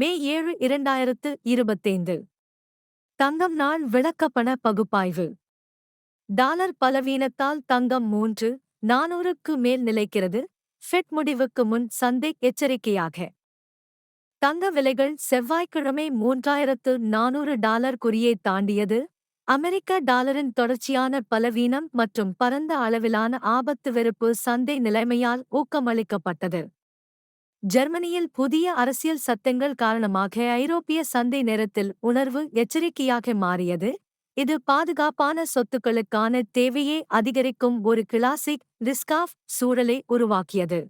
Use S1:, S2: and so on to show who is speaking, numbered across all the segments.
S1: மே ஏழு இரண்டாயிரத்து இருபத்தைந்து. தங்கம் நாள் விளக்கப்பண பகுப்பாய்வு. டாலர் பலவீனத்தால் தங்கம் மூன்று நானூறுக்கு மேல் நிலைக்கிறது. ஃபெட் முடிவுக்கு முன் சந்தை எச்சரிக்கையாக. தங்க விலைகள் செவ்வாய்க்கிழமை மூன்றாயிரத்து நானூறு டாலர் குறியை தாண்டியது. அமெரிக்க டாலரின் தொடர்ச்சியான பலவீனம் மற்றும் பரந்த அளவிலான ஆபத்து வெறுப்பு சந்தை நிலைமையால் ஊக்கமளிக்கப்பட்டது. ஜெர்மனியில் புதிய அரசியல் சத்தங்கள் காரணமாக ஐரோப்பிய சந்தை நேரத்தில் உணர்வு எச்சரிக்கையாக மாறியது. இது பாதுகாப்பான சொத்துக்களுக்கான தேவையை அதிகரிக்கும் ஒரு கிளாசிக் ரிஸ்காஃப் சூழலை உருவாக்கியது.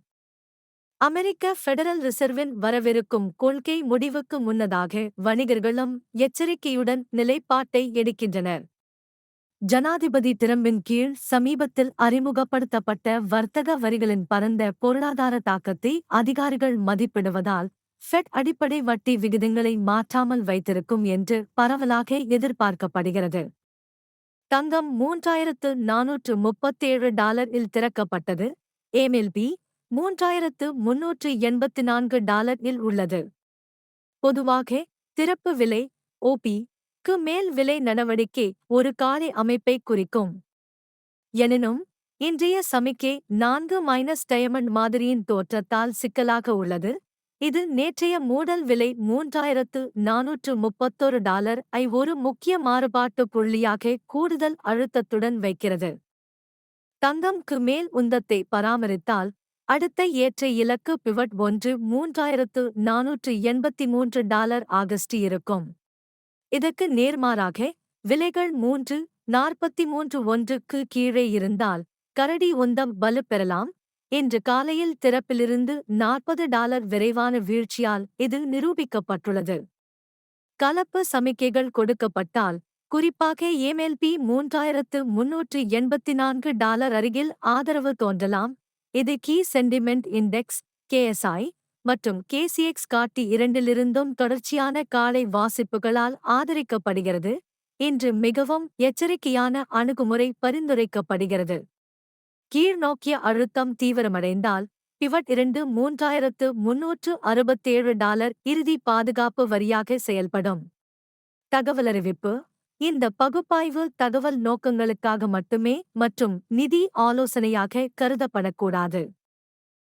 S1: அமெரிக்க ஃபெடரல் ரிசர்வின் வரவிருக்கும் கொள்கை முடிவுக்கு முன்னதாக வணிகர்களும் எச்சரிக்கையுடன் நிலைப்பாட்டை எடுக்கின்றனர். ஜனாதிபதி திறம்பின் கீழ் சமீபத்தில் அறிமுகப்படுத்தப்பட்ட வர்த்தக வரிகளின் பரந்த பொருளாதார தாக்கத்தை அதிகாரிகள் மதிப்பிடுவதால் ஃபெட் அடிப்படை வட்டி விகிதங்களை மாற்றாமல் வைத்திருக்கும் என்று பரவலாக எதிர்பார்க்கப்படுகிறது. தங்கம் மூன்றாயிரத்து நானூற்று முப்பத்தேழு டாலர் இல் திறக்கப்பட்டது. ஏமெல்பி மூன்றாயிரத்து முன்னூற்று எண்பத்தி நான்கு டாலர் இல் உள்ளது. பொதுவாக திறப்பு விலை ஓபி க்கு மேல் விலை நடவடிக்கை ஒரு காலை அமைப்பை குறிக்கும். எனினும் இன்றைய சமிக்கை நான்கு மைனஸ் டயமண்ட் மாதிரியின் தோற்றத்தால் சிக்கலாக உள்ளது. இது நேற்றைய மூடல் விலை மூன்றாயிரத்து நானூற்று முப்பத்தொரு டாலர் ஐ ஒரு முக்கிய மாறுபாட்டு புள்ளியாக கூடுதல் அழுத்தத்துடன் வைக்கிறது. தங்கம்க்கு மேல் உந்தத்தை பராமரித்தால் அடுத்த ஏற்ற இலக்கு பிவட் ஒன்று மூன்றாயிரத்து நானூற்று எண்பத்தி மூன்று டாலர் ஆகஸ்ட் இருக்கும். இதற்கு நேர்மாறாக விலைகள் மூன்று நாற்பத்தி மூன்று ஒன்றுக்கு கீழே இருந்தால் கரடி உந்தம் வலு பெறலாம் இன்று காலையில் திறப்பிலிருந்து நாற்பது டாலர் விரைவான வீழ்ச்சியால் இது நிரூபிக்கப்பட்டுள்ளது. கலப்பு சமிக்கைகள் கொடுக்கப்பட்டால் குறிப்பாக ஏமெல்பி மூன்றாயிரத்து முன்னூற்று எண்பத்தி நான்கு டாலர் அருகில் ஆதரவு தோன்றலாம் இது கீ சென்டிமெண்ட் இண்டெக்ஸ் கேஎஸ்ஐ மற்றும் கேசிஎக்ஸ் காட்டி இரண்டிலிருந்தும் தொடர்ச்சியான காலை வாசிப்புகளால் ஆதரிக்கப்படுகிறது இன்று மிகவும் எச்சரிக்கையான அணுகுமுறை பரிந்துரைக்கப்படுகிறது. கீழ்நோக்கிய அழுத்தம் தீவிரமடைந்தால் பிவட் இரண்டு மூன்றாயிரத்து முன்னூற்று அறுபத்தேழு டாலர் இறுதி பாதுகாப்பு வரியாக செயல்படும். தகவலறிவிப்பு இந்த பகுப்பாய்வு தகவல் நோக்கங்களுக்காக மட்டுமே மற்றும் நிதி ஆலோசனையாக கருதப்படக்கூடாது.